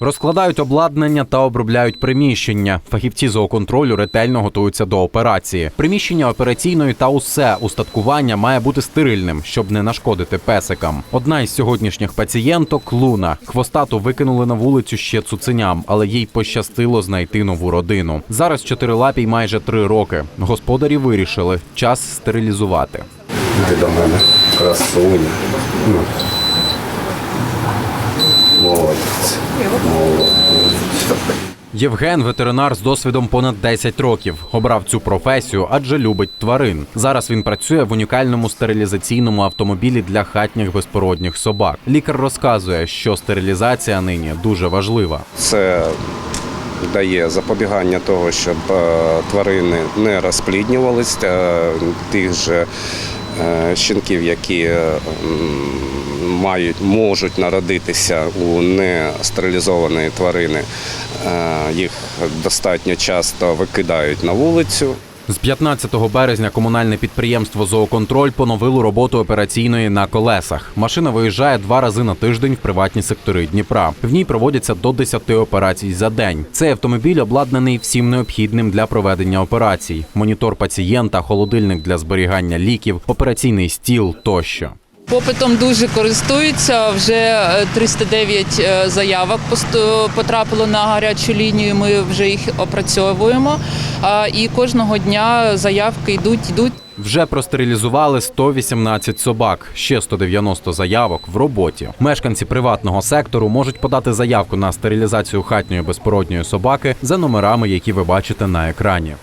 Розкладають обладнання та обробляють приміщення. Фахівці зооконтролю ретельно готуються до операції. Приміщення операційної та усе устаткування має бути стерильним, щоб не нашкодити песикам. Одна із сьогоднішніх пацієнток Луна. Хвостату викинули на вулицю ще цуценям, але їй пощастило знайти нову родину. Зараз чотирилапій майже три роки. Господарі вирішили час стерилізувати. Ти до мене красуня. Ну. Євген ветеринар з досвідом понад 10 років. Обрав цю професію, адже любить тварин. Зараз він працює в унікальному стерилізаційному автомобілі для хатніх безпородніх собак. Лікар розказує, що стерилізація нині дуже важлива. Це дає запобігання того, щоб е, тварини не розпліднювались, е, тих же щенків, які е, мають, можуть народитися у нестерилізованої тварини, е, їх достатньо часто викидають на вулицю. З 15 березня комунальне підприємство Зооконтроль поновило роботу операційної на колесах. Машина виїжджає два рази на тиждень в приватні сектори Дніпра. В ній проводяться до 10 операцій за день. Цей автомобіль обладнаний всім необхідним для проведення операцій: монітор пацієнта, холодильник для зберігання ліків, операційний стіл тощо. Попитом дуже користуються. Вже е, 309 е, заявок посту- потрапило на гарячу лінію. Ми вже їх опрацьовуємо. І кожного дня заявки йдуть, йдуть. Вже простерилізували 118 собак, ще 190 заявок в роботі. Мешканці приватного сектору можуть подати заявку на стерилізацію хатньої безпородньої собаки за номерами, які ви бачите на екрані.